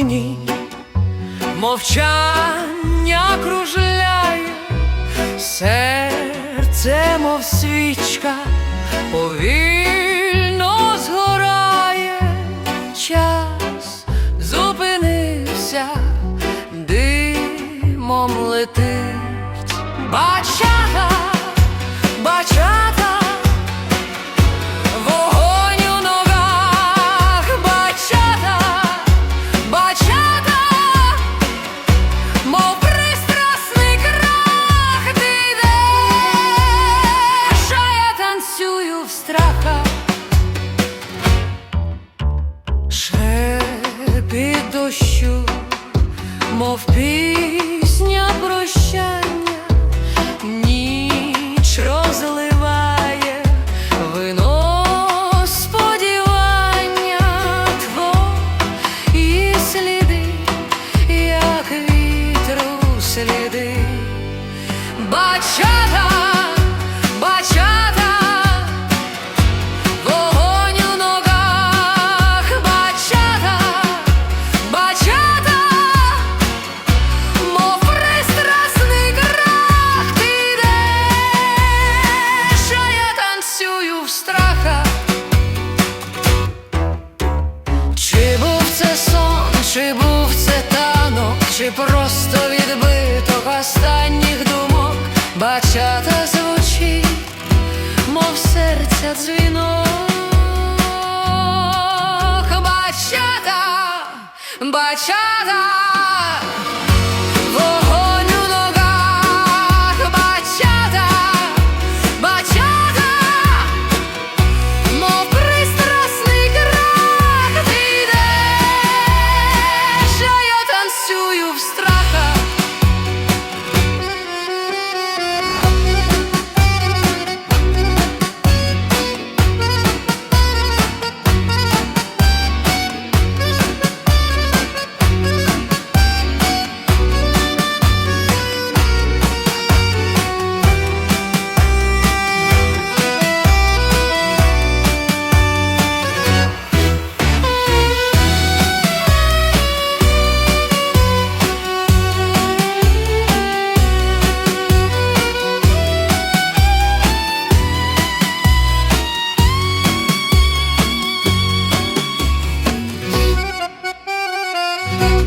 глибині, мовчання кружляє, серце, мов свічка, повільно згорає, час зупинився, димом летить, бачата, Дощу, мов пісня прощання, ніч розливає вино сподівання твої сліди, як вітру сліди, бачата. Чи просто відбиток останніх думок, бачата звучить мов серця дзвінок, бачата, бачата.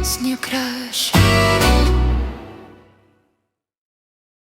пісня краще.